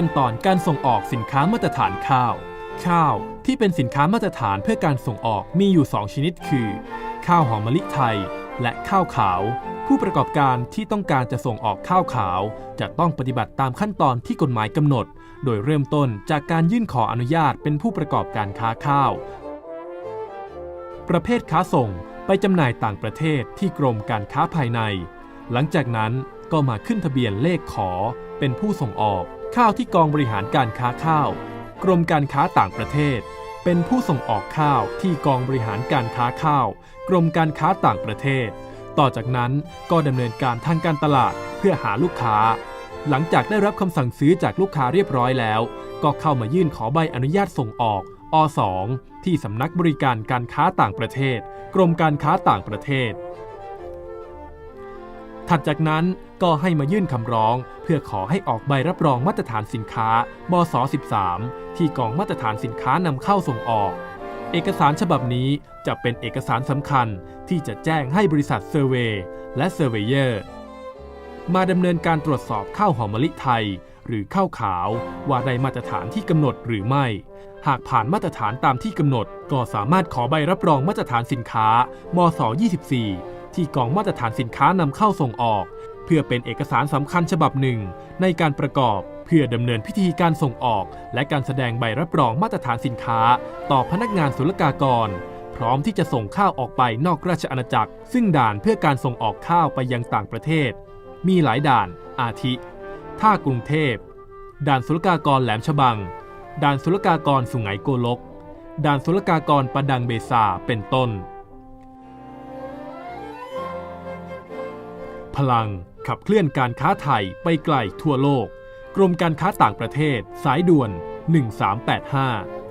ขั้นตอนการส่งออกสินค้ามาตรฐานข้าว ข้าวที่เป็นสินค้ามาตรฐานเพื่อการส่งออกมีอยู่ 2 ชนิดคือ ข้าวหอมมะลิไทย และข้าวขาว ผู้ประกอบการที่ต้องการจะส่งออกข้าวขาว จะต้องปฏิบัติตามขั้นตอนที่กฎหมายกำหนด โดยเริ่มต้นจากการยื่นขออนุญาตเป็นผู้ประกอบการค้าข้าว ประเภทค้าส่งไปจำหน่ายต่างประเทศที่กรมการค้าภายใน หลังจากนั้นก็มาขึ้นทะเบียนเลขขอเป็นผู้ส่งออก ข้าวที่กองบริหารการค้าข้าว กรมการค้าต่างประเทศ เป็นผู้ส่งออกข้าวที่กองบริหารการค้าข้าว กรมการค้าต่างประเทศ ต่อจากนั้นก็ดำเนินการทางการตลาดเพื่อหาลูกค้า หลังจากได้รับคำสั่งซื้อจากลูกค้าเรียบร้อยแล้ว ก็เข้ามายื่นขอใบอนุญาตส่งออกอ2ที่สำนักบริการการค้าต่างประเทศ กรมการค้าต่างประเทศ ถัดจากนั้นก็ให้มายื่นคำร้อง พื่อขอให้ออกใบรับรองมาตรฐานสินค้าบศ13 ที่กองมาตรฐานสินค้านำเข้าส่งออก เอกสารฉบับนี้จะเป็นเอกสารสำคัญที่จะแจ้งให้บริษัทเซอร์เวย์และเซอร์เวเยอร์มาดำเนินการตรวจสอบข้าวหอมมะลิไทย หรือข้าวขาว ว่าได้มาตรฐานที่กำหนดหรือไม่ หากผ่านมาตรฐานตามที่กำหนด ก็สามารถขอใบรับรองมาตรฐานสินค้ามศ24 ที่กองมาตรฐานสินค้านำเข้าส่งออก เพื่อเป็นเอกสารสำคัญฉบับหนึ่ง ในการประกอบเพื่อดำเนินพิธีการส่งออก และการแสดงใบรับรองมาตรฐานสินค้า ต่อพนักงานศุลกากร พร้อมที่จะส่งข้าวออกไปนอกราชอาณาจักร ซึ่งด่านเพื่อการส่งออกข้าวไปยังต่างประเทศ มีหลายด่านอาทิ ท่ากรุงเทพ ด่านศุลกากรแหลมฉบัง ด่านศุลกากรสุไหงโกลก ด่านศุลกากรประดังเบซาเป็นต้น พลัง ขับเคลื่อนการค้าไทยไปไกลทั่วโลก กรมการค้าต่างประเทศ สายด่วน 1385